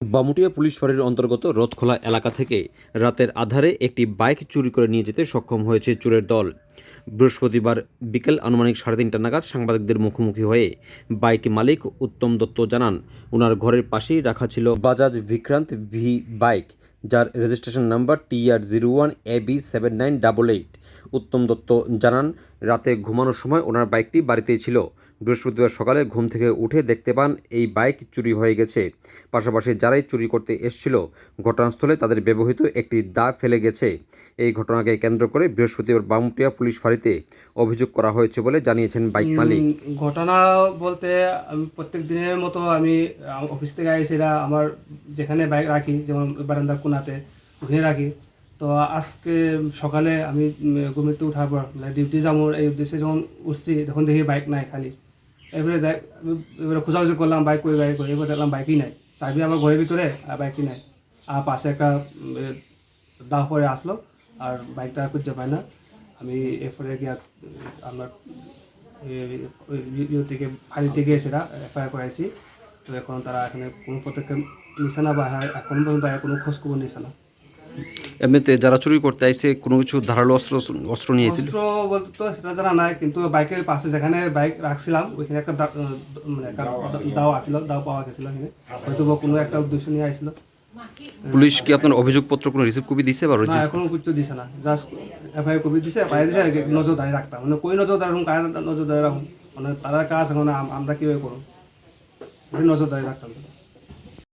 Bamutia police ফাঁড়ির অন্তর্গত রথখোলা এলাকা থেকে রাতের আধারে একটি বাইক চুরি করে নিয়ে যেতে সক্ষম হয়েছে চোরের দল। বৃহস্পতিবার বিকেল আনুমানিক সাড়ে তিনটা নাগাদ সাংবাদিকদের মুখোমুখি হয়ে বাইক মালিক উত্তম দত্ত জানান ওনার ঘরের পাশেই রাখা ছিল বাজাজ বিক্রান্ত ভি বাইক, যার registration number TR zero one A B seven nine double eight. Uttam Dutta জানান, রাতে ঘুমানোর সময় ওনার বাইকটি বাড়িতেই ছিল। বৃহস্পতিবার সকালে ঘুম থেকে উঠে দেখতে পান এই বাইক চুরি হয়ে গেছে। পাশাপাশি যারাই চুরি করতে এসেছিল ঘটনাস্থলে তাদের ব্যবহৃত একটি দা ফেলে গেছে। এই ঘটনাকে কেন্দ্র করে বৃহস্পতিবার বামুটিয়া পুলিশ ফাঁড়িতে অভিযোগ করা হয়েছে বলে জানিয়েছেন বাইক মালিক। ঘটনা বলতে আমি প্রত্যেক দিনের মতো আমি অফিস থেকে এসেরা আমার যেখানে বাইক রাখি যেমন বারান্দার কোনাতে ওখানে রাখি। তো আজকে সকালে আমি ঘুমিতে উঠার পর মানে ডিউটি যাব এই উদ্দেশ্যে যখন উঠছি তখন দেখি বাইক নাই খালি। এবারে এবারে খোঁজাখুঁজি করলাম বাইক কই বাইক কই এবার দেখলাম বাইকই নাই। চাবি আমার ঘরের ভিতরে আর বাইকই নাই। আর পাশে একটা দাহ পরে আসলো আর বাইকটা খুঁজে পাই না। আমি এরপরে গিয়া আমার থেকে ফাঁড়ি থেকে এসেরা এফআইআর করাইছি। তো এখন তারা এখানে কোনো পদক্ষেপ নিছে না বা হ্যাঁ, এখন পর্যন্ত কোনো খোঁজ খবর নিছে না। এমনিতে যারা চুরি করতে আইসে কোনো কিছু ধারালো অস্ত্র অস্ত্র নিয়েছিল অস্ত্র বলতে তো সেটা জানা নাই কিন্তু বাইকের পাশে যেখানে বাইক রাখছিলাম ওইখানে একটা মানে দাও আসছিল দাও পাওয়া গেছিল এখানে। হয়তো কোনো একটা উদ্দেশ্য নিয়ে আসছিল পুলিশ কি আপনার অভিযোগপত্র কোনো রিসিভ কপি দিছে বা না এখনও কিছু দিছে না জাস্ট এফআইআর কপি দিছে এফআইআর দিছে নজরদারি রাখতাম। মানে কই নজরদারি রাখুন কার নজরদারি রাখুন মানে তারা কাজ এখন আম- আমরা কীভাবে করুন নজরদারি রাখতাম।